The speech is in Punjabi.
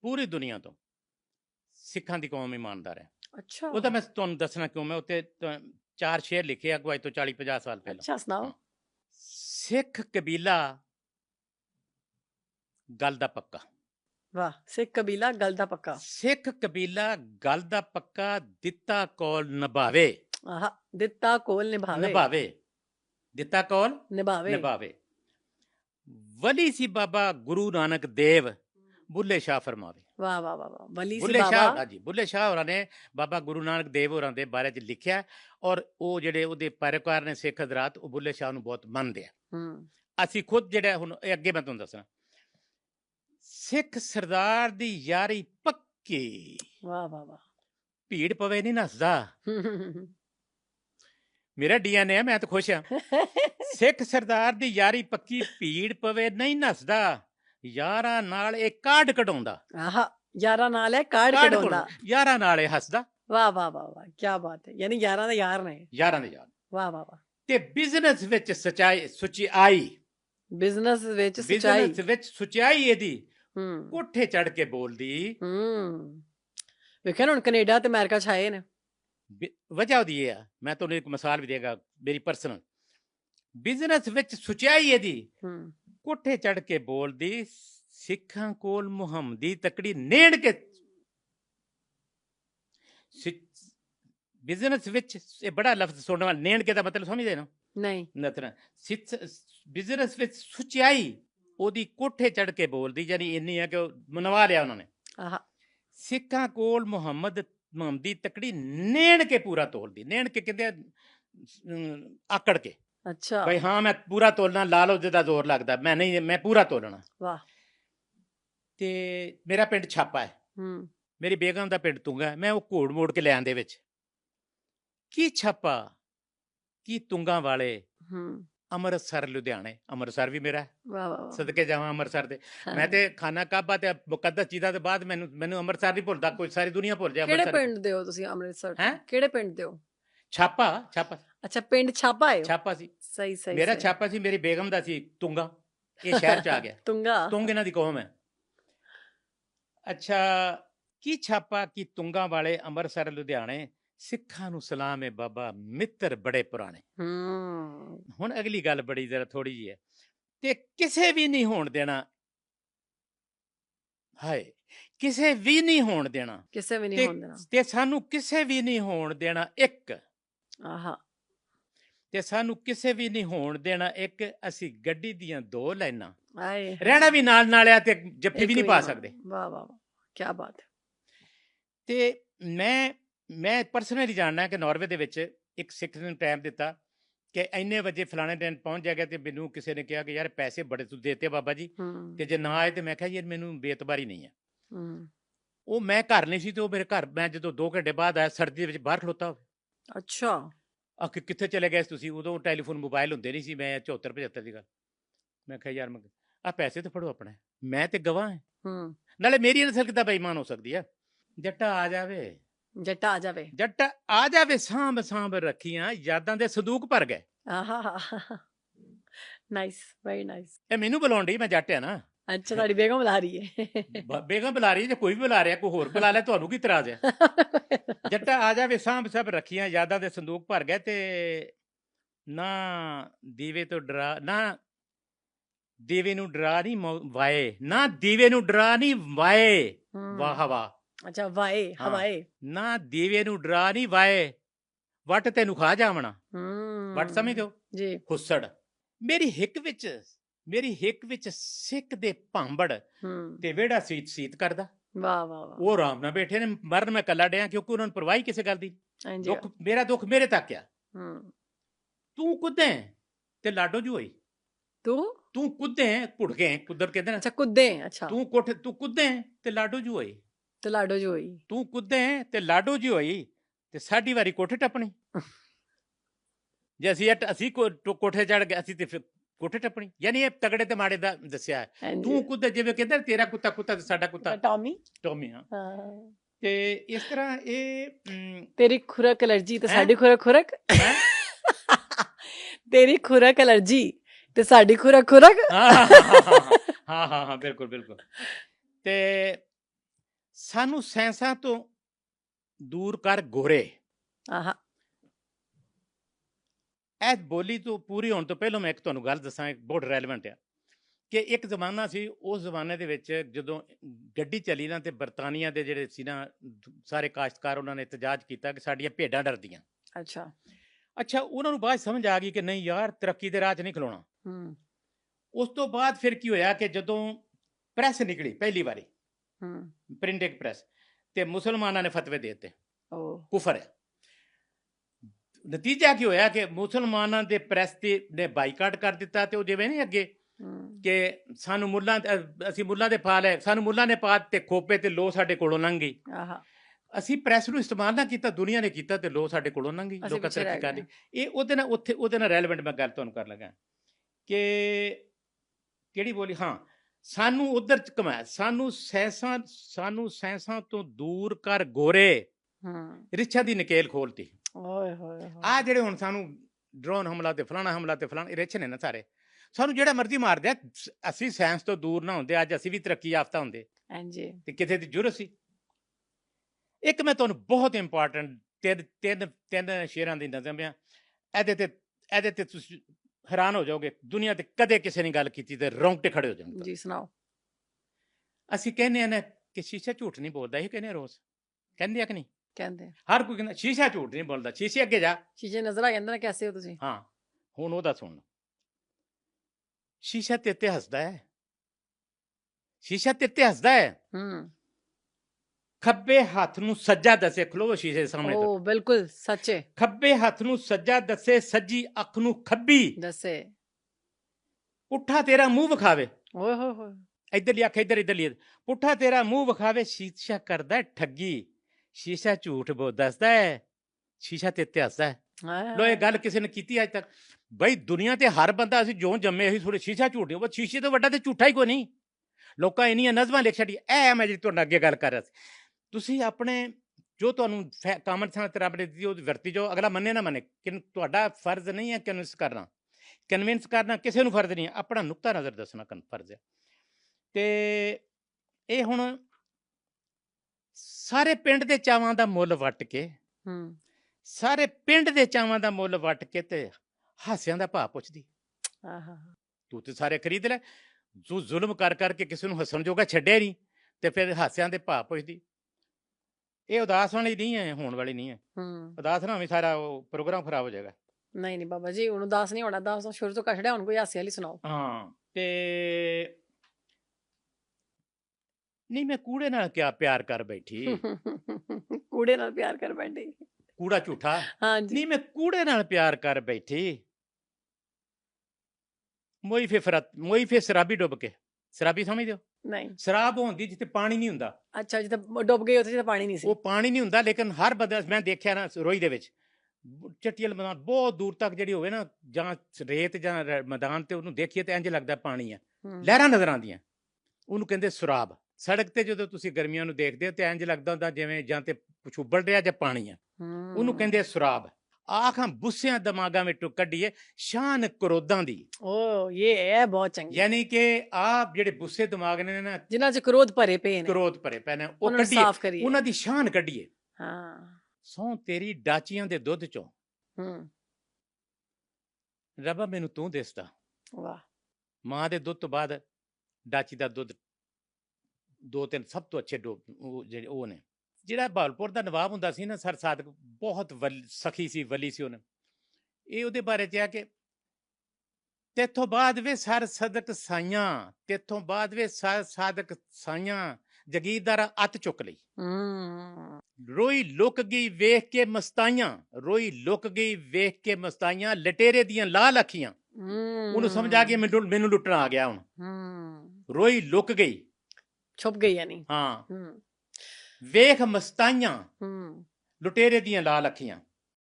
ਪੂਰੀ ਦੁਨੀਆ ਤੋਂ ਸਿੱਖਾਂ ਦੀ ਕੌਮ ਇਮਾਨਦਾਰ ਹੈ। ਅੱਛਾ। ਉਹ ਤਾਂ ਮੈਂ ਤੁਹਾਨੂੰ ਦੱਸਣਾ ਕਿਉਂ ਮੈਂ ਉੱਤੇ ਚਾਰ ਸ਼ੇਰ ਲਿਖੇ ਕੋਈ ਤੋਂ 40 50 ਸਾਲ ਪਹਿਲਾਂ। ਅੱਛਾ ਸੁਣਾਓ। ਸਿੱਖ ਕਬੀਲਾ ਗੱਲ ਦਾ ਪੱਕਾ। ਵਾਹ ਸਿੱਖ ਕਬੀਲਾ ਗੱਲ ਦਾ ਪੱਕਾ। ਸਿੱਖ ਕਬੀਲਾ ਗੱਲ ਦਾ ਪੱਕਾ ਦਿੱਤਾ ਕੋਲ ਨਿਭਾਵੇ। ਆਹਾ ਦਿੱਤਾ ਕੋਲ ਨਿਭਾਵੇ। ਨਿਭਾਵੇ। ਦਿੱਤਾ ਕੋਲ ਨਿਭਾਵੇ। ਨਿਭਾਵੇ। ਵਲੀ ਸੀ ਬਾਬਾ ਗੁਰੂ ਨਾਨਕ ਦੇਵ। ਬੁੱਲੇ ਸ਼ਾਹ ਫਰਮਾਵੇ। ਵਾਹ ਵਾਹ ਵਾਹ ਵਲੀ ਸੀ ਬੁੱਲੇ ਸ਼ਾਹ ਹਾਂਜੀ ਬੁੱਲੇ ਸ਼ਾਹ ਹੋਰਾਂ ਨੇ ਬਾਬਾ ਗੁਰੂ ਨਾਨਕ ਦੇਵ ਹੋਰਾਂ ਦੇ ਬਾਰੇ ਚ ਲਿਖਿਆ ਔਰ ਉਹ ਜਿਹੜੇ ਉਹਦੇ ਪੈਰੋਕਾਰ ਨੇ ਸਿੱਖ ਹਜ਼ਰਾਤ ਉਹ ਬੁੱਲੇ ਸ਼ਾਹ ਨੂੰ ਬਹੁਤ ਮੰਨਦੇ ਆ। ਹੂੰ। ਅਸੀਂ ਖੁਦ ਜਿਹੜਾ ਹੁਣ ਇਹ ਅੱਗੇ ਮੈਂ ਤੁਹਾਨੂੰ ਦੱਸਣਾ। ਸਿੱਖ ਸਰਦਾਰ ਦੀ ਯਾਰੀ ਪੱਕੀ। ਵਾਹ ਵਾਹ ਵਾਹ। ਭੀੜ ਪਵੇ ਨਹੀਂ ਨੱਸਦਾ। ਮੇਰਾ ਡੀਐਨਏ ਹੈ ਮੈਂ ਤਾਂ ਖੁਸ਼ ਹਾਂ। ਸਿੱਖ ਸਰਦਾਰ ਦੀ ਯਾਰੀ ਪੱਕੀ ਭੀੜ ਪਵੇ ਨਹੀਂ ਨੱਸਦਾ। ਯਾਰਾਂ ਨਾਲ ਇਹ ਕਾਢ ਕਢਾਉਂਦਾ। ਆਹਾ ਯਾਰਾਂ ਨਾਲ ਹੈ ਕਾਰਡ ਕਾਢ ਕਢਾਉਂਦਾ। ਯਾਰਾਂ ਨਾਲ ਇਹ ਹੱਸਦਾ। ਵਾਹ ਵਾਹ ਵਾਹ ਵਾਹ ਕੀ ਬਾਤ ਹੈ। ਯਾਨੀ ਯਾਰਾਂ ਦੇ ਯਾਰ ਨੇ। ਯਾਰਾਂ ਦੇ ਯਾਰ। ਵਾਹ ਵਾਹ ਵਾਹ। ਤੇ ਬਿਜ਼ਨਸ ਵਿੱਚ ਸਚਾਈ ਸੁਚਾਈ ਬਿਜ਼ਨਸ ਵਿੱਚ ਸਚਾਈ। ਬਿਜ਼ਨਸ ਵਿੱਚ ਸੁਚਾਈ ਇਹਦੀ। ਹੂੰ। ਕੋਠੇ ਚੜ ਕੇ ਬੋਲਦੀ। ਹੂੰ। ਵੇਖਿਆ ਨਾ ਹੁਣ ਕੈਨੇਡਾ ਤੇ ਅਮਰੀਕਾ ਆਏ ਨੇ। ਵਜ੍ਹਾ ਉਹਦੀ ਇਹ ਆ। ਮੈਂ ਤੁਹਾਨੂੰ ਇੱਕ ਮਿਸਾਲ ਵੀ ਦੇਗਾ ਮੇਰੀ ਪਰਸਨਲ ਬਿਜ਼ਨਸ ਵਿੱਚ ਸੁਚਾਈ ਇਹਦੀ। ਹੂੰ। ਕੋਠੇ ਚੜ ਕੇ ਬੋਲਦੀ ਸਿੱਖਾਂ ਕੋਲ ਮੁਹੰਮਦੀ ਤਕੜੀ ਨੇੜ ਕੇ ਬਿਜ਼ਨਸ ਵਿੱਚ ਇਹ ਬੜਾ ਲਫ਼ਜ਼ ਸੁਣਨ ਵਾਲਾ ਨੇੜ ਕੇ ਦਾ ਮਤਲਬ ਸਮਝਦੇ ਨਾ? ਨਹੀਂ। ਨਤਨਾ ਬਿਜ਼ਨਸ ਵਿੱਚ ਸੁਚਾਈ ਉਹਦੀ ਕੋਠੇ ਚੜ ਕੇ ਬੋਲਦੀ ਯਾਨੀ ਇੰਨੀ ਹੈ ਕਿ ਮਨਵਾ ਲਿਆ ਉਹਨਾਂ ਨੇ। ਆਹਾ। ਸਿੱਖਾਂ ਕੋਲ ਮੁਹੰਮਦ ਮੁਹੰਮਦੀ ਤਕੜੀ ਨੇਣ ਕੇ ਪੂਰਾ ਤੋਲਦੀ ਨੇਣ ਕੇ ਕਹਿੰਦੇ ਆ, ਆਕੜ ਕੇ। ਅੱਛਾ। ਬਈ ਹਾਂ ਮੈਂ ਪੂਰਾ ਤੋਲਣਾ ਲਾ ਲਓ ਜਿਹਦਾ ਜ਼ੋਰ ਲੱਗਦਾ। ਮੈਂ ਨਹੀਂ ਮੈਂ ਪੂਰਾ ਤੋਲਣਾ। ਵਾਹ। ਤੇ ਮੇਰਾ ਪਿੰਡ ਛਾਪਾ ਹੈ। ਹੂੰ। ਮੇਰੀ ਬੇਗਮ ਦਾ ਪਿੰਡ ਤੁੰਗਾ। ਮੈਂ ਉਹ ਘੋੜ ਮੋੜ ਕੇ ਲਿਆਂ ਦੇ ਵਿੱਚ। ਕੀ ਛਾਪਾ? ਕੀ ਤੁੰਗਾ ਵਾਲੇ? ਹੂੰ। ਅੰਮ੍ਰਿਤਸਰ ਲੁਧਿਆਣੇ। ਅੰਮ੍ਰਿਤਸਰ ਵੀ ਮੇਰਾ। ਵਾਹ ਵਾਹ ਸਦਕੇ ਜਾਵਾਂ ਅੰਮ੍ਰਿਤਸਰ ਦੇ। ਮੈਂ ਤੇ ਖਾਨਾ ਕਾਬਾ ਤੇ ਮੁਕੱਦਸ ਚੀਜ਼ਾਂ ਦੇ ਬਾਅਦ ਮੈਨੂੰ ਮੈਨੂੰ ਅੰਮ੍ਰਿਤਸਰ ਨਹੀਂ ਭੁੱਲਦਾ। ਕੋਈ ਸਾਰੀ ਦੁਨੀਆ ਭੁੱਲ ਜਾ ਕਿਹੜੇ ਅੰਮ੍ਰਿਤਸਰ ਪਿੰਡ ਦੇ ਹੋ ਤੁਸੀਂ ਅੰਮ੍ਰਿਤਸਰ? ਕਿਹੜੇ ਪਿੰਡ ਦੇ ਹੋ? ਛਾਪਾ ਛਾਪਾ। ਅੱਛਾ ਪਿੰਡ ਛਾਪਾ ਹੈ ਛਾਪਾ ਸੀ। ਸਹੀ ਸਹੀ ਮੇਰਾ। ਛਾਪਾ ਸੀ ਮੇਰੀ ਬੇਗਮ ਦਾ ਸੀ ਤੁੰਗਾ। ਇਹ ਸ਼ਹਿਰ ਚ ਆ ਗਿਆ। ਤੁੰਗਾ। ਤੁੰਗ ਇਹਨਾਂ ਦੀ ਕੌਮ ਹੈ। ਅੱਛਾ ਕੀ ਛਾਪਾ ਕੀ ਤੁੰਗਾ ਵਾਲੇ ਅੰਮ੍ਰਿਤਸਰ ਲੁਧਿਆਣੇ ਸਿੱਖਾਂ ਨੂੰ ਸਲਾਮ ਹੈ ਬਾਬਾ ਮਿੱਤਰ ਬੜੇ ਪੁਰਾਣੇ। ਹੂੰ। ਹੁਣ ਅਗਲੀ ਗੱਲ ਬੜੀ ਜ਼ਰਾ ਥੋੜੀ ਜੀ ਹੈ। ਤੇ ਕਿਸੇ ਵੀ ਨਹੀਂ ਹੋਣ ਦੇਣਾ। ਹਾਏ ਕਿਸੇ ਵੀ ਨਹੀਂ ਹੋਣ ਦੇਣਾ। ਕਿਸੇ ਵੀ ਨਹੀਂ ਹੋਣ ਦੇਣਾ। ਤੇ ਸਾਨੂੰ ਕਿਸੇ ਵੀ ਨਹੀਂ ਹੋਣ ਦੇਣਾ ਇੱਕ। ਆਹਾ। ਤੇ ਸਾਨੂੰ ਕਿਸੇ ਵੀ ਨਹੀਂ ਹੋਣ ਦੇਣਾ ਇੱਕ ਅਸੀਂ ਗੱਡੀ ਦੀਆਂ ਦੋ ਲਾਈਨਾਂ। ਆਏ। ਰਹਿਣਾ ਵੀ ਨਾਲ ਨਾਲ ਆ ਤੇ ਜੱਫੀ ਵੀ ਨਹੀਂ ਪਾ। ਸਕਦੇ। ਵਾਹ ਵਾਹ ਕੀ ਬਾਤ। ਹੈ ਤੇ ਮੈਂ ਮੈਂ ਪਰਸਨਲੀ ਜਾਣਦਾ ਕਿ ਨਾਰਵੇ ਦੇ ਵਿੱਚ ਇੱਕ ਸਿੱਖ ਨੇ ਟਾਈਮ ਦਿੱਤਾ ਕਿ ਇੰਨੇ ਵਜੇ ਫਲਾਣੇ ਦਿਨ ਪਹੁੰਚ ਜਾਏਗਾ ਤੇ ਮੈਨੂੰ ਕਿਸੇ ਨੇ ਕਿਹਾ ਕਿ ਯਾਰ ਪੈਸੇ ਬੜੇ ਤੂੰ ਦੇਤੇ ਬਾਬਾ ਜੀ। ਤੇ ਜੇ ਨਾ ਆਏ ਤੇ ਮੈਂ ਕਿਹਾ ਯਾਰ ਮੈਨੂੰ ਬੇਤਬਾਰੀ ਨਹੀਂ ਹੂੰ। ਉਹ ਮੈਂ ਘਰ ਨਹੀਂ ਸੀ ਤੇ ਉਹ ਮੇਰੇ ਘਰ ਮੈਂ ਜਦੋਂ 2 ਘੰਟੇ ਬਾਅਦ ਆਇਆ ਸਰਦੀ ਦੇ ਵਿੱਚ ਬਾਹਰ ਖਲੋਤਾ ਹੋਵੇ ਅੱਛਾ। ਆ ਕਿ ਕਿੱਥੇ ਚਲੇ ਗਏ ਸੀ ਤੁਸੀਂ? ਉਦੋਂ ਟੈਲੀਫੋਨ ਮੋਬਾਈਲ ਹੁੰਦੇ ਨਹੀਂ ਸੀ ਮੈਂ 74 75 ਦੀ ਗੱਲ। ਮੈਂ ਕਿਹਾ ਯਾਰ ਮੈਂ ਆ ਪੈਸੇ ਤੇ ਫੜੋ ਆਪਣੇ। ਮੈਂ ਤੇ ਗਵਾਹ ਹਾਂ। ਹੂੰ। ਨਾਲੇ ਮੇਰੀ ਨਸਲ ਕਿੱਦਾਂ ਬੇਈਮਾਨ ਹੋ ਸਕਦੀ ਹੈ ਜੱਟਾ ਆ ਜਾਵੇ। ਜੱਟਾ ਆ ਜਾਵੇ। ਜੱਟ ਆ ਜਾਵੇ ਸਾਂਭ ਸਾਂਭ ਰੱਖੀਆਂ ਯਾਦਾਂ ਦੇ ਸੰਦੂਕ ਭਰ ਗਏ। ਆਹਾ ਨਾਈਸ ਵੈਰੀ ਨਾਈਸ ਇਹ ਮੈਨੂੰ ਬੁਲਾਉਣ ਡਈ ਮੈਂ ਜੱਟ ਆ ਨਾ। ਅੱਛਾ ਤੁਹਾਡੀ ਬੇਗਮ ਬੁਲਾ ਰਹੀ ਹੈ। ਬੇਗਮ ਬੁਲਾ ਰਹੀ ਹੈ ਜੇ ਕੋਈ ਵੀ ਬੁਲਾ ਰਿਹਾ ਕੋਈ ਹੋਰ ਬੁਲਾ ਲੈ ਤੁਹਾਨੂੰ ਕੀ ਇਤਰਾਜ਼ ਹੈ? ਜੱਟਾ ਆ ਜਾਵੇ ਸਾਂਭ ਸਭ ਰੱਖੀਆਂ ਯਾਦਾਂ ਦੇ ਸੰਦੂਕ ਭਰ ਗਏ ਤੇ ਨਾ ਦੀਵੇ ਤੋਂ ਡਰਾ ਨਾ ਦੀਵੇ ਨੂੰ ਡਰਾ ਨਹੀਂ ਵਾਏ ਨਾ ਦੀਵੇ ਨੂੰ ਡਰਾ ਨਹੀਂ ਵਾਏ। ਵਾਹ ਵਾਹ ਅੱਛਾ ਵਾਏ। ਹਵਾਏ। ਨਾ ਦੀਵੇ ਨੂੰ ਡਰਾ ਨਹੀਂ ਵਾਏ ਵਟ ਤੈਨੂੰ ਖਾ ਜਾਵਣਾ। ਹੂੰ। ਵਟ ਸਮਝਦੇ ਹੋ? ਜੀ। ਹੁੱਸੜ। ਮੇਰੀ ਹਿੱਕ ਵਿੱਚ ਮੇਰੀ ਹਿੱਕ ਵਿੱਚ ਸਿੱਖ ਦੇ ਭਾਂਬੜ ਤੇ ਵਿਹੜਾ ਸੀਤ ਸੀਤ ਕਰਦਾ। ਵਾਹ ਵਾਹ ਵਾਹ। ਉਹ ਆਰਾਮ ਨਾਲ ਬੈਠੇ ਨੇ ਮਰਨ ਮੈਂ ਕੱਲਾ ਡਿਆ ਕਿਉਂਕਿ ਉਹਨਾਂ ਨੂੰ ਪਰਵਾਹ ਕਿਸੇ ਗੱਲ ਦੀ। ਦੁੱਖ ਮੇਰਾ ਦੁੱਖ ਮੇਰੇ ਤੱਕ ਆ। ਤੂੰ ਕੁੱਦੇ ਤੇ ਲਾਡੋ ਜੂ ਹੋਈ। ਤੂੰ? ਤੂੰ ਕੁੱਦੇ ਕੁੜਕੇ ਕੁੱਦਰ ਕਹਿੰਦੇ ਨਾ। ਅੱਛਾ ਕੁੱਦੇ ਅੱਛਾ। ਤੂੰ ਕੋਠ ਤੂੰ ਕੁੱਦੇ ਤੇ ਲਾਡੋ ਜੂ ਹੋਈ। ਤੇ ਲਾਡੋ ਜੋ ਹੋਈ। ਤੂੰ ਕੁੱਦੇ ਤੇ ਲਾਡੋ ਜੀ ਹੋਈ ਤੇ ਸਾਡੀ ਵਾਰੀ ਕੋਠੇ ਟੱਪਣੀ। ਜੇ ਅਸੀਂ ਅਸੀਂ ਕੋਠੇ ਚੜ ਗਏ ਅਸੀਂ ਤੇ ਕੋਠੇ ਟੱਪਣੀ ਯਾਨੀ ਇਹ ਤਗੜੇ ਤੇ ਮਾੜੇ ਦਾ ਦੱਸਿਆ ਤੂੰ ਕੁੱਦੇ ਜਿਵੇਂ ਕਹਿੰਦੇ ਤੇਰਾ ਕੁੱਤਾ ਕੁੱਤਾ ਤੇ ਸਾਡਾ ਕੁੱਤਾ। ਟੌਮੀ। ਟੋਮੀ ਹਾਂ। ਤੇ ਇਸ ਤਰ੍ਹਾਂ ਇਹ ਤੇਰੀ ਖੁਰਕ ਅਲਰਜੀ ਤੇ? ਸਾਡੀ ਖੁਰਕ ਖੁਰਕ? ਤੇਰੀ ਖੁਰਕ ਅਲਰਜੀ ਤੇ ਸਾਡੀ ਖੁਰਕ ਖੁਰਕ? ਹਾਂ ਹਾਂ ਹਾਂ ਬਿਲਕੁਲ ਬਿਲਕੁਲ। ਤੇ ਸਾਨੂੰ ਸੈਂਸਾਂ ਤੋਂ ਦੂਰ ਕਰ ਗੋਰੇ। ਆਹਾ। ਇਹ ਬੋਲੀ ਤੋਂ ਪੂਰੀ ਹੋਣ ਤੋਂ ਪਹਿਲਾਂ ਮੈਂ ਇੱਕ ਤੁਹਾਨੂੰ ਗੱਲ ਦੱਸਾਂ ਇੱਕ ਬਹੁਤ ਰੈਲੇਵੈਂਟ ਆ ਕਿ ਇੱਕ ਜ਼ਮਾਨਾ ਸੀ ਉਸ ਜ਼ਮਾਨੇ ਦੇ ਵਿੱਚ ਜਦੋਂ ਗੱਡੀ ਚੱਲੀ ਨਾ ਤੇ ਬਰਤਾਨੀਆ ਦੇ ਜਿਹੜੇ ਸੀ ਨਾ ਸਾਰੇ ਕਾਸ਼ਤਕਾਰ ਉਹਨਾਂ ਨੇ ਇਤਜਾਜ ਕੀਤਾ ਕਿ ਸਾਡੀਆਂ ਭੇਡਾਂ ਡਰਦੀਆਂ। ਅੱਛਾ। ਅੱਛਾ ਉਹਨਾਂ ਨੂੰ ਬਾਅਦ ਸਮਝ ਆ ਗਈ ਕਿ ਨਹੀਂ ਯਾਰ ਤਰੱਕੀ ਦੇ ਰਾਹ 'ਚ ਨਹੀਂ ਖਲੋਣਾ। ਹੂੰ। ਉਸ ਤੋਂ ਬਾਅਦ ਫਿਰ ਕੀ ਹੋਇਆ ਕਿ ਜਦੋਂ ਪ੍ਰੈਸ ਨਿਕਲੀ ਪਹਿਲੀ ਵਾਰੀ ਹੂੰ। ਪ੍ਰਿੰਟਿੰਗ ਪ੍ਰੈਸ ਤੇ ਮੁਸਲਮਾਨਾਂ ਨੇ ਫਤਵੇ ਦੇ ਦਿੱਤੇ। ਉਹ ਕੁਫਰ। ਹੈ ਨਤੀਜਾ ਕੀ ਹੋਇਆ ਕਿ ਮੁਸਲਮਾਨਾਂ ਦੇ ਪ੍ਰੈਸ ਤੇ ਨੇ ਬਾਈਕਾਟ ਕਰ ਦਿੱਤਾ ਤੇ ਉਹ ਜਿਵੇਂ ਨਹੀਂ ਅੱਗੇ ਹੂੰ। ਕਿ ਸਾਨੂੰ ਮੁੱਲਾਂ ਅਸੀਂ ਮੁੱਲਾਂ ਦੇ ਪਾ ਲਏ ਸਾਨੂੰ ਮੁੱਲਾਂ ਨੇ ਪਾ ਤੇ ਖੋਪੇ ਤੇ ਲੋ ਸਾਡੇ ਕੋਲੋਂ ਲੰਘ ਗਈ। ਆਹਾ। ਅਸੀਂ ਪ੍ਰੈਸ ਨੂੰ ਇਸਤੇਮਾਲ ਨਾ ਕੀਤਾ ਦੁਨੀਆ ਨੇ ਕੀਤਾ ਤੇ ਲੋ ਸਾਡੇ ਕੋਲੋਂ ਲੰਘ ਗਈ ਲੋਕਾਂ ਤਰੱਕੀ ਕਰ ਲਈ। ਇਹ ਉਹਦੇ ਨਾਲ ਉੱਥੇ ਉਹਦੇ ਨਾਲ ਰੈਲੇਵੈਂਟ ਮੈਂ ਗੱਲ ਤੁਹਾਨੂੰ ਕਰਨ ਲੱਗਾ। ਕਿ ਕਿਹੜੀ ਬੋਲੀ? ਹਾਂ ਸਾਨੂੰ ਉਧਰ ਚ ਕਮਾਇਆ ਸਾਨੂੰ ਸੈਂਸਾਂ ਸਾਨੂੰ ਸੈਂਸਾਂ ਤੋਂ ਦੂਰ ਕਰ ਗੋਰੇ। ਹੂੰ। ਰਿਛਾ ਦੀ ਨਕੇਲ ਖੋਲਤੀ। ਓਏ ਹੋਏ ਆ ਜਿਹੜੇ ਹੁਣ ਸਾਨੂੰ ਡਰੋਨ ਹਮਲਾ ਤੇ ਫਲਾਣਾ ਹਮਲਾ ਤੇ ਫਲਾਣਾ ਇਹ ਰਿਛ ਨੇ ਨਾ ਸਾਰੇ। ਸਾਨੂੰ ਜਿਹੜਾ ਮਰਜ਼ੀ ਮਾਰ ਦਿਆ ਅਸੀਂ ਸਾਇੰਸ ਤੋਂ ਦੂਰ ਨਾ ਹੁੰਦੇ ਅੱਜ ਅਸੀਂ ਵੀ ਤਰੱਕੀ ਯਾਫਤਾ ਹੁੰਦੇ। ਹਾਂਜੀ। ਤੇ ਕਿਤੇ ਦੀ ਜ਼ਰੂਰਤ ਸੀ? ਇੱਕ ਮੈਂ ਤੁਹਾਨੂੰ ਬਹੁਤ ਇੰਪੋਰਟੈਂਟ ਤਿੰਨ ਤਿੰਨ ਤਿੰਨ ਸ਼ੇਰਾਂ ਦੀ ਨਜ਼ਮ ਆ ਇਹਦੇ ਤੇ ਇਹਦੇ ਤੇ ਤੁਸੀਂ ਹੈਰਾਨ ਹੋ ਜਾਓਗੇ ਦੁਨੀਆ ਤੇ ਕਦੇ ਕਿਸੇ ਨੇ ਗੱਲ ਕੀਤੀ ਤੇ ਰੌਂਗਟੇ ਖੜੇ ਹੋ ਜਾਣਗੇ ਜੀ ਸੁਣਾਓ। ਅਸੀਂ ਕਹਿੰਦੇ ਆ ਨਾ ਕਿ ਸ਼ੀਸ਼ਾ ਝੂਠ ਨਹੀਂ ਬੋਲਦਾ ਇਹ ਕਹਿੰਦੇ ਰੋਜ਼। ਕਹਿੰਦੇ ਆ ਕਿ ਨਹੀਂ? ਕਹਿੰਦੇ ਹਰ ਕੋਈ ਕਹਿੰਦਾ ਸ਼ੀਸ਼ਾ ਝੂਠ ਨਹੀਂ ਬੋਲਦਾ ਸ਼ੀਸ਼ੇ ਅੱਗੇ ਜਾ। ਚੀਜ਼ੇ ਨਜ਼ਰ ਆ ਜਾਂਦੇ ਨੇ ਕੈਸੇ ਹੋ ਤੁਸੀਂ? ਹਾਂ ਹੁਣ ਉਹਦਾ ਸੁਣ। ਸ਼ੀਸ਼ਾ ਤੇਰੇ ਤੇ ਹੱਸਦਾ ਹੈ। ਸ਼ੀਸ਼ਾ ਤੇਰੇ ਤੇ ਹੱਸਦਾ ਹੈ। ਹੂੰ। ਖੱਬੇ ਹੱਥ ਨੂੰ ਸੱਜਾ ਦੱਸੇ ਖਲੋ ਸ਼ੀਸ਼ੇ ਸਾਹਮਣੇ ਉਹ ਬਿਲਕੁਲ ਸੱਚੇ। ਖੱਬੇ ਹੱਥ ਨੂੰ ਸੱਜਾ ਦੱਸੇ ਸੱਜੀ ਅੱਖ ਨੂੰ ਖੱਬੀ। ਦੱਸੇ। ਪੁੱਠਾ ਤੇਰਾ ਮੂੰਹ ਵਿਖਾਵੇ। ਓਏ ਹੋਏ ਹੋਏ। ਇਧਰਲੀ ਅੱਖ ਇਧਰ ਇਧਰਲੀ ਪੁੱਠਾ ਤੇਰਾ ਮੂੰਹ ਵਿਖਾਵੇ ਸ਼ੀਸ਼ਾ ਕਰਦਾ ਠੱਗੀ। ਸ਼ੀਸ਼ਾ ਝੂਠ ਬੋ ਦੱਸਦਾ ਹੈ ਸ਼ੀਸ਼ਾ ਤੇ ਤੇ ਹੱਸਦਾ ਹੈ। ਲੋ ਇਹ। ਗੱਲ ਕਿਸੇ ਨੇ ਕੀਤੀ ਅੱਜ ਤੱਕ। ਬਈ ਦੁਨੀਆ ਤੇ ਹਰ ਬੰਦਾ ਅਸੀਂ ਜਿਉਂ ਜੰਮੇ ਅਸੀਂ ਥੋੜੇ ਸ਼ੀਸ਼ਾ ਝੂਠੇ ਉਹ ਸ਼ੀਸ਼ੇ ਤੋਂ ਵੱਡਾ ਤੇ ਝੂਠਾ ਹੀ ਕੋਈ ਨਹੀਂ। ਲੋਕਾਂ ਇੰਨੀਆਂ ਨਜ਼ਮਾਂ ਲਿਖ ਛੱਡੀ ਐ ਮੈਂ ਜਿਹੜੀ ਤੁਹਾਡੇ ਅੱਗੇ ਗੱਲ ਕਰ ਰਿਹਾ ਸੀ। ਤੁਸੀਂ ਆਪਣੇ ਜੋ ਤੁਹਾਨੂੰ ਕਾਮਨ ਸੈਂਸ ਰੱਬ ਨੇ ਦਿੱਤੀ ਉਹ ਵਰਤੀ ਜੋ ਅਗਲਾ ਮੰਨੇ ਨਾ ਮੰਨੇ ਕਿ ਤੁਹਾਡਾ ਫਰਜ਼ ਨਹੀਂ ਹੈ ਕਨਵਿੰਸ ਕਰਨਾ। ਕਨਵਿੰਸ ਕਰਨਾ ਕਿਸੇ ਨੂੰ ਫਰਜ਼ ਨਹੀਂ ਹੈ ਆਪਣਾ ਨੁਕਤਾ ਨਜ਼ਰ ਦੱਸਣਾ ਕਨ ਫਰਜ਼ ਹੈ। ਤੇ ਇਹ ਹੁਣ ਸਾਰੇ ਪਿੰਡ ਦੇ ਚਾਵਾਂ ਦਾ ਮੁੱਲ ਵੱਟ ਕੇ ਹੂੰ। ਸਾਰੇ ਪਿੰਡ ਦੇ ਚਾਵਾਂ ਦਾ ਮੁੱਲ ਵੱਟ ਕੇ ਤੇ ਹਾਸਿਆਂ ਦਾ ਭਾਅ ਪੁੱਛਦੀ। ਆਹਾ। ਤੂੰ ਤੇ ਸਾਰੇ ਖਰੀਦ ਲੈ। ਤੂੰ ਜ਼ੁਲਮ ਕਰ ਕਰਕੇ ਕਿਸੇ ਨੂੰ ਹੱਸਣ ਜੋਗਾ ਛੱਡਿਆ ਨਹੀਂ ਤੇ ਫਿਰ ਹਾਸਿਆਂ ਦੇ ਭਾਅ ਪੁੱਛਦੀ। ਇਹ ਉਦਾਸ ਵਾਲੀ ਨਹੀਂ ਹੈ ਹੋਣ ਵਾਲੀ ਨਹੀਂ ਹੈ ਹੂੰ। ਉਦਾਸ ਨਾ ਹੋਵੇ ਸਾਰਾ ਉਹ ਪ੍ਰੋਗਰਾਮ ਖਰਾਬ ਹੋ ਜਾਏਗਾ। ਨਹੀਂ ਨਹੀਂ ਬਾਬਾ ਜੀ ਹੁਣ ਉਦਾਸ ਨਹੀਂ ਹੋਣਾ ਦਾਸ ਸ਼ੁਰੂ ਤੋਂ ਕਛੜਿਆ ਹੁਣ ਕੋਈ ਹਾਸੇ ਵਾਲੀ ਸੁਣਾਓ। ਹਾਂ ਤੇ ਨਹੀਂ ਮੈਂ ਕੂੜੇ ਨਾਲ ਕਿਆ ਪਿਆਰ ਕਰ ਬੈਠੀ? ਕੂੜੇ ਨਾਲ ਪਿਆਰ ਕਰ ਬੈਠੀ। ਕੂੜਾ ਝੂਠਾ? ਹਾਂਜੀ। ਨਹੀਂ ਮੈਂ ਕੂੜੇ ਨਾਲ ਪਿਆਰ ਕਰ ਬੈਠੀ। ਮੋਈ ਫੇ ਫਰਤ ਮੋਈ ਫੇ ਸ਼ਰਾਬੀ ਡੁੱਬ ਕੇ। ਸ਼ਰਾਬੀ ਸਮਝਦੇ ਹੋ? ਨਹੀਂ। ਸ਼ਰਾਬ ਹੁੰਦੀ ਜਿੱਥੇ ਪਾਣੀ ਨਹੀਂ ਹੁੰਦਾ। ਅੱਛਾ ਜਿੱਥੇ ਡੁੱਬ ਗਏ ਉੱਥੇ ਜਿੱਥੇ ਪਾਣੀ ਨਹੀਂ ਸੀ। ਉਹ ਪਾਣੀ ਨਹੀਂ ਹੁੰਦਾ ਲੇਕਿਨ ਹਰ ਬੰਦਾ ਮੈਂ ਦੇਖਿਆ ਨਾ ਰੋਈ ਦੇ ਵਿੱਚ ਚਟੀਲ ਮੈਦਾਨ ਬਹੁਤ ਦੂਰ ਤੱਕ ਜਿਹੜੀ ਹੋਵੇ ਨਾ ਜਾਂ ਰੇਤ ਜਾਂ ਮੈਦਾਨ ਤੇ ਉਹਨੂੰ ਦੇਖੀਏ ਤੇ ਇੰਜ ਲੱਗਦਾ ਪਾਣੀ ਆ। ਲਹਿਰਾਂ ਨਜ਼ਰ ਆਉਂਦੀਆਂ। ਉਹਨੂੰ ਕਹਿੰਦੇ ਸੁਰਾਬ। ਸੜਕ ਤੇ ਜਦੋਂ ਤੁਸੀਂ ਗਰਮੀਆਂ ਨੂੰ ਦੇਖਦੇ ਹੋ ਤੇ ਇੰਜ ਲੱਗਦਾ ਹੁੰਦਾ ਜਿਵੇਂ ਜਾਂ ਤੇ ਛੁੱਬਲ ਰਿਹਾ ਜਾਂ ਪਾਣੀ ਆ। ਉਹਨੂੰ। ਕਹਿੰਦੇ ਸੁਰਾਬ। ਆਖਾਂ ਬੁੱਸਿਆਂ ਦਿਮਾਗਾਂ ਵਿੱਚੋਂ ਕੱਢੀਏ ਸ਼ਾਨ ਕਰੋਦਾਂ ਦੀ। ਓ ਇਹ ਹੈ ਬਹੁਤ ਚੰਗੀ ਯਾਨੀ ਕਿ ਆਪ ਜਿਹੜੇ ਬੁੱਸੇ ਦਿਮਾਗ ਨੇ ਨਾ ਜਿਨ੍ਹਾਂ 'ਚ ਕ੍ਰੋਧ ਭਰੇ ਪਏ ਨੇ। ਕਰੋਧ ਭਰੇ ਪਏ ਨੇ ਉਹ ਕੱਢੀਏ ਉਹਨਾਂ ਦੀ ਸ਼ਾਨ ਕੱਢੀਏ। ਹਾਂ। ਸੌ ਤੇਰੀ ਡਾਚੀਆਂ ਦੇ ਦੁੱਧ ਚੋਂ। ਹੂੰ। ਰੱਬਾ ਮੈਨੂੰ ਤੂੰ ਦਿਸਦਾ। ਵਾਹ। ਮਾਂ ਦੇ ਦੁੱਧ ਤੋਂ ਬਾਅਦ ਡਾਚੀ ਦਾ ਦੁੱਧ ਦੋ ਤਿੰਨ ਸਭ ਤੋਂ ਅੱਛੇ ਜਿਹੜੇ ਉਹ ਨੇ। ਜਿਹੜਾ ਬਹਾਲਪੁਰ ਦਾ ਨਵਾਬ ਹੁੰਦਾ ਸੀ ਨਾ ਸਰ ਸਾਦਕ ਬਹੁਤ ਸਖੀ ਸੀ ਵਲੀ ਸੀ ਉਹਨੇ। ਇਹ ਉਹਦੇ ਬਾਰੇ ਚ ਆ ਕਿ ਤੇਥੋਂ ਬਾਅਦ ਵੇ ਸਰ ਸਦਕ ਸਾਈਆਂ ਤੇਥੋਂ ਬਾਅਦ ਵੇ ਸਰ ਸਾਦਕ ਸਾਈਆਂ ਜਗੀਰਦਾਰਾ ਅੱਤ ਚੁੱਕ ਲਈ। ਰੋਈ ਲੁਕ ਗਈ ਵੇਖ ਕੇ ਮਸਤਾਈਆਂ ਰੋਈ ਲੁਕ ਗਈ ਵੇਖ ਕੇ ਮਸਤਾਈਆਂ ਲਟੇਰੇ ਦੀਆਂ ਲਾਲ ਅੱਖੀਆਂ। ਉਹਨੂੰ ਸਮਝ ਆ ਗਿਆ ਮੈਨੂੰ ਮੈਨੂੰ ਲੁੱਟਣਾ ਆ ਗਿਆ ਹੁਣ। ਰੋਈ ਲੁਕ ਗਈ। ਛੁਪ ਗਈ ਯਾਨੀ ਹਾਂ। ਹੂੰ। ਵੇਖ ਮਸਤਾਈਆਂ ਹੂੰ। ਲੁਟੇਰੇ ਦੀਆਂ ਲਾਲ ਅੱਖੀਆਂ।